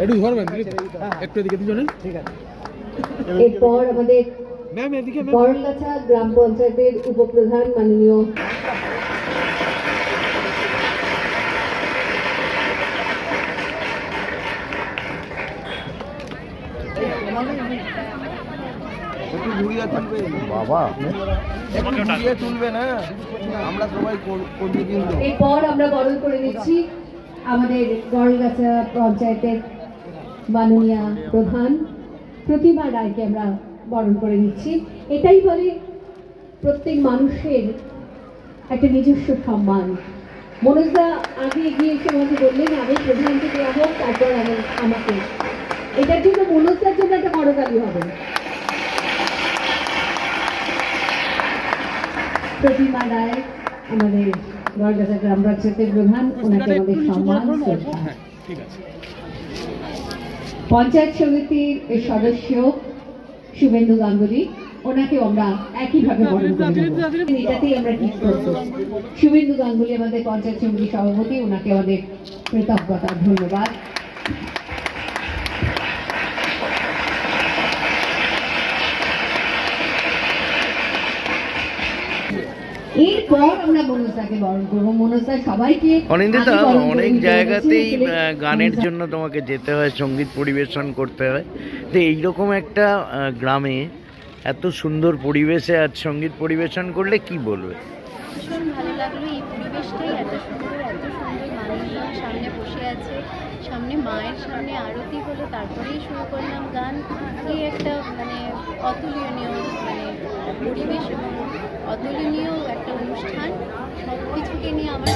একটু ধরবেন একটু এদিকে দুজনে এরপর আমাদের ম্যাম এদিকে ম্যাম বরলাছা গ্রাম পঞ্চায়েতের উপপ্রধান মাননীয় একটু তুলবে। বাবা। একটু তুলবে না? আমরা সবাই কর- কিন্তু এরপর আমরা বরণ করে নিচ্ছি আমাদের বরলগাছা পঞ্চায়েতের মাননীয় প্রধান প্রতিমা রায়কে আমরা বরণ করে নিচ্ছি। এটাই বলে প্রত্যেক মানুষের একটা নিজস্ব সম্মান। মনোজদা আগে এগিয়ে এসে আমাকে বললেন আমি প্রধানকে দেওয়া হোক তারপর আমি আমাকে এটার জন্য মনোজদার জন্য একটা করতালি হবে। প্রতিমা রায় আমাদের বরগাছা গ্রাম পঞ্চায়েতের প্রধান ওনাকে আমাদের সম্মান শ্রদ্ধা। ঠিক আছে। পঞ্চায়েত সমিতির এই সদস্য শুভেন্দু গাঙ্গুলি ওনাকেও আমরা একইভাবে বরণ করে এটাতেই আমরা ঠিক করব। শুভেন্দু গাঙ্গুলি আমাদের পঞ্চায়েত সমিতির সভাপতি ওনাকে আমাদের কৃতজ্ঞতা ধন্যবাদ। এরপর আমরা মনোজদাকে বরণ করব। মনোজদা সবাইকে অনিন্দিতা অনেক জায়গাতেই গানের জন্য তোমাকে যেতে হয় সংগীত পরিবেশন করতে হয়। তো এইরকম একটা গ্রামে এত সুন্দর পরিবেশে আজ সংগীত পরিবেশন করলে কি বলবে? ভীষণ ভালো লাগল। এই পরিবেশটাই এত সুন্দর এত সুন্দর মানুষজন সামনে বসে আছে। সামনে, মায়ের সামনে আরতি হলো, তারপরেই শুরু করলাম গান। এই একটা মানে অতুলনীয় মানে পরিবেশ এবং অতুলনীয় একটা অনুষ্ঠান। সব কিছুকে নিয়ে আমার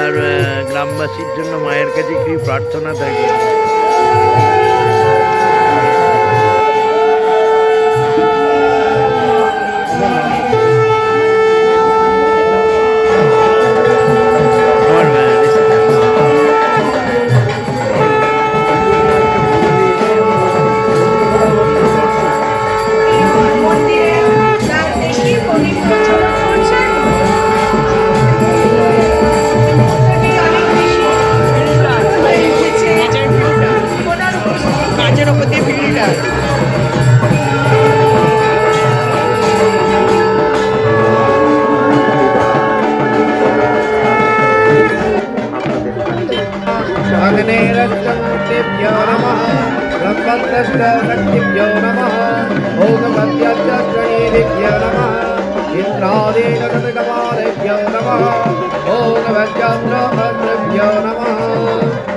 আর গ্রামবাসীর জন্য মায়ের কাছে কি প্রার্থনা থাকে अग्नेरस्तमुतेभ्यो नमः ब्रह्मद्रष्टशक्तिभ्यो नमः भोगमद्यश्रणीभ्यो नमः इन्द्रादीनकटकपालेभ्यो नमः भोगमद्यान्द्रभद्रभ्यो नमः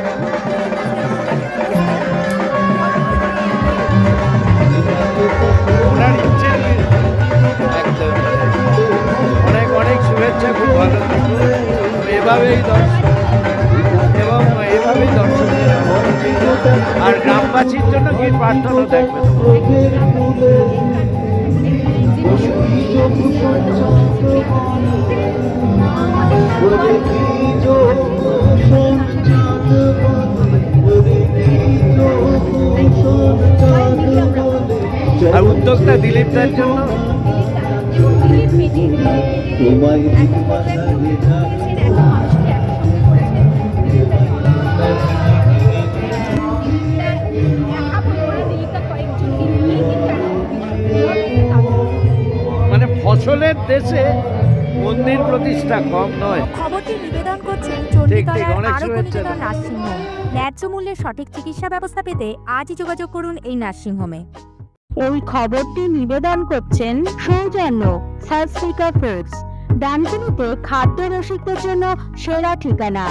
গ্রামবাসীর জন্য কি প্রার্থনা তোমার? আর উদ্যোক্তা দিলীপ দার জন্য মানে ফসলের দেশে মন্দির প্রতিষ্ঠা কম নয়। খবরটি নিবেদন করছেন চণ্ডীতলার। নার্সিংহোম। ন্যায্য মূল্যে সঠিক চিকিৎসা ব্যবস্থা পেতে আজই যোগাযোগ করুন এই নার্সিংহোমে। এই খবরটি নিবেদন করছেন সৌজন্য সালস্পিকা ফুডস ডানকুনিতে খাদ্য রসিকদের জন্য সেরা ঠিকানা।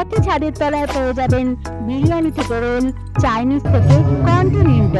একই ছাদের তলায় পেয়ে যাবেন বিরিয়ানি থেকে রোল চাইনিজ থেকে কন্টিনেন্ট